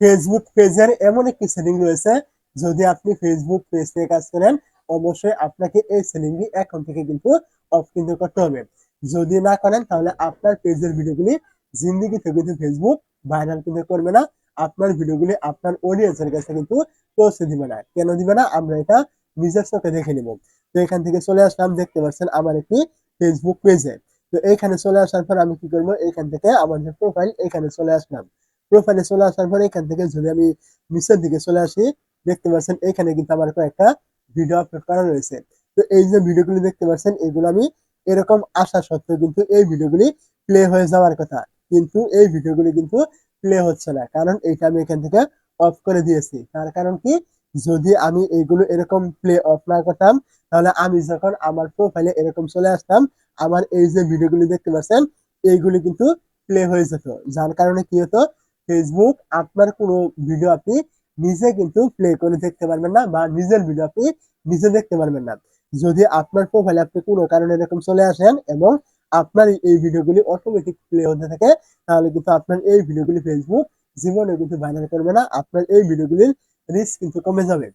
Facebook পেজের এমন একটি সেটিং রয়েছে, যদি আপনি ফেসবুক পেজ থেকে কাজ করেন, অবশ্যই আপনাকে এই সেটিংটি এখন থেকে কিন্তু অফ কিন্তু করতে হবে। যদি না করেন, তাহলে আপনার পেজের ভিডিওগুলি জিন্দিগিতে কিন্তু ফেসবুক ভাইরাল কিন্তু করবে না, আপনার ভিডিওগুলি আপনার অডিয়েন্সের কাছে কিন্তু পৌঁছে দিবে না। কেন দিবে না? আমরা এটা নিজের চোখে দেখে নিব। তো এখান থেকে চলে আসলাম, দেখতে পাচ্ছেন আমার একটি ফেসবুক পেজে তো এইখানে চলে আসার পর আমি কি করব? এখান থেকে আমার যে প্রোফাইল এখানে চলে আসলাম। প্রোফাইলে চলে আসার পরে এখান থেকে যদি আমি নিচের দিকে চলে আসি, দেখতে পাচ্ছেন এখানে কিন্তু আমার কয়েকটা ভিডিও আপলোড করা রয়েছে। তো এই যে ভিডিওগুলি দেখতে পাচ্ছেন, এগুলো আমি এরকম আসা সত্ত্বেও কিন্তু এই ভিডিওগুলি প্লে হয়ে যাওয়ার কথা। কিন্তু এই ভিডিওগুলি কিন্তু প্লে হচ্ছে না, কারণ এইটা আমি এখান থেকে অফ করে দিয়েছি। তার কারণ কি? যদি আমি এইগুলো এরকম প্লে অফ না করতাম, তাহলে আমি যখন আমার প্রোফাইলে এরকম চলে আসতাম, আমার এই যে ভিডিওগুলি দেখতে পাচ্ছেন, এইগুলি কিন্তু প্লে হয়ে যেত। যার কারণে কি হতো? ফেসবুক আপনার কোনো ভিডিও আপনি নিজে কিন্তু প্লে করে দেখতে পারবেন না বা নিজের ভিডিও আপনি নিজে দেখতে পারবেন না। যদি আপনার প্রোফাইলে আপনি কোনো কারণে এরকম চলে আসেন এবং আপনার এই ভিডিওগুলি অটোমেটিক প্লে হতে থাকে, তাহলে কিন্তু আপনার এই ভিডিওগুলি ফেসবুক জীবনে কিন্তু ভাইরাল করবে না, আপনার এই ভিডিওগুলির রিস্ক কিন্তু কমে যাবে।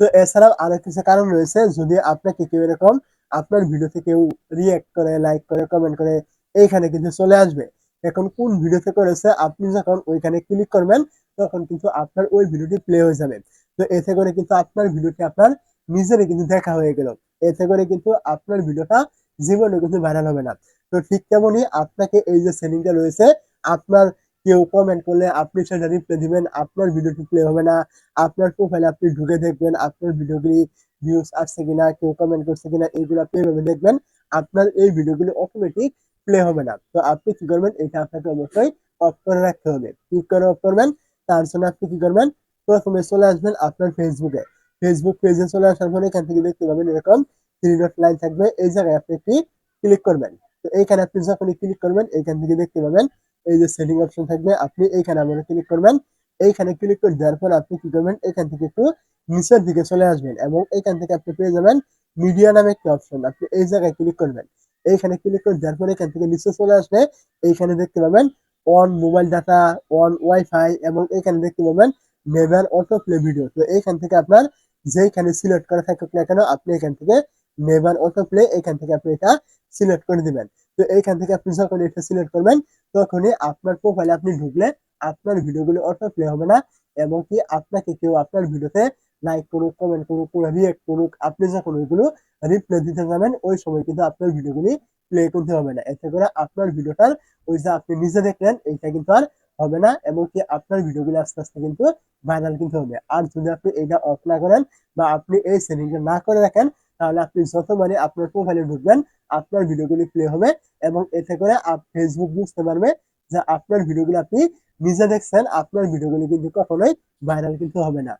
তো এছাড়াও আরও কিছু কারণ রয়েছে, যদি আপনাকে কেউ এরকম আপনার ভিডিওতে কেউ রিয়েক্ট করে লাইক করে কমেন্ট করে, এইখানে কিন্তু চলে আসবে। এখন কোন ভিডিওতে করেছে আপনি যখন ওইখানে ক্লিক করবেন, তখন কিন্তু আপনার ওই ভিডিওটি প্লে হয়ে যাবে। তো এতে করে কিন্তু আপনার ভিডিওটি আপনার নিজেরই কিন্তু দেখা হয়ে গেল। এতে করে কিন্তু আপনার ভিডিওটা জীবনে কিন্তু ভাইরাল হবে না। তো ঠিক তেমনই আপনাকে এই যে সেটিংটা রয়েছে, আপনার কেউ কমেন্ট করলে আপনি সেটা রিপ্লাই দিবেন, আপনার ভিডিওটি প্লে হবে না, আপনার প্রোফাইলে আপনি ঢুকে দেখবেন, আপনার ভিডিওগুলি ভিউজ আসছে কিনা, কেউ কমেন্ট করছে কিনা, এইগুলো আপনি এভাবে দেখবেন, আপনার এই ভিডিওগুলি অটোমেটিক প্লে হবে না। তো আপনি কি করবেন? এটা আপনাকে অবশ্যই অফ করে রাখতে হবে। কি করে অফ করবেন, তার জন্য আপনি কি করবেন? প্রথমে চলে আসবেন আপনার ফেসবুকে ফেসবুক পেজে চলে আসার পরে এখান থেকে দেখতে পাবেন এরকম থ্রি ডট লাইন থাকবে। এই জায়গায় আপনি একটি ক্লিক করবেন। তো এইখানে আপনি যখনই ক্লিক করবেন, এইখান থেকে দেখতে পাবেন এই যে সেটিং অপশন থাকবে। আপনি এইখানে আবার ক্লিক করবেন। এইখানে ক্লিক করে দেওয়ার পর আপনি কি করবেন? এখান থেকে একটু নিচের দিকে চলে আসবেন এবং এখান থেকে আপনি পেয়ে যাবেন মিডিয়া নামে একটি অপশন আপনি এই জায়গায় ক্লিক করবেন। এইখানে ক্লিক করে দেওয়ার পরে এখান থেকে নিচে চলে আসবে। এইখানে দেখতে পাবেন on mobile data on wifi এবং এখানে দেখতে পাবেন নেভার অটো প্লে ভিডিও তো এইখান থেকে আপনার যেইখানে সিলেক্ট করা থাকুক না কেন, আপনি এখান থেকে নেভার অটো প্লে এখান থেকে আপনি এটা সিলেক্ট করে দিবেন। তো এইখান থেকে আপনি যখন এটা সিলেক্ট করবেন, তখনই আপনার প্রোফাইলে আপনি ঢুকলে আপনার ভিডিওগুলো অটো প্লে হবে না এবং কি আপনাকে কেউ আপনার ভিডিওতে লাইক করুক কমেন্ট করুক রিয়েক্ট করুক, আপনি যখন ওইগুলো রিপ্লাই দিতে যাবেন, ওই সময় কিন্তু আপনার ভিডিওগুলি প্লে করতে হবে না। এতে করে আপনার ভিডিওটার ওই যে আপনি নিজে দেখলেন, এইটা কিন্তু আর হবে না এবং কি আপনার ভিডিওগুলো আস্তে আস্তে কিন্তু ভাইরাল কিন্তু হবে। আর যদি আপনি এটা অফ না করেন বা আপনি এই সেটিংটা না করে রাখেন, তাহলে আপনি যত যতবারই আপনার প্রোফাইলে ঢুকবেন, আপনার ভিডিওগুলি প্লে হবে এবং এতে করে ফেসবুক বুঝতে পারবে যে আপনার ভিডিওগুলো আপনি নিজে দেখছেন, আপনার ভিডিওগুলি কিন্তু কখনোই ভাইরাল কিন্তু হবে না।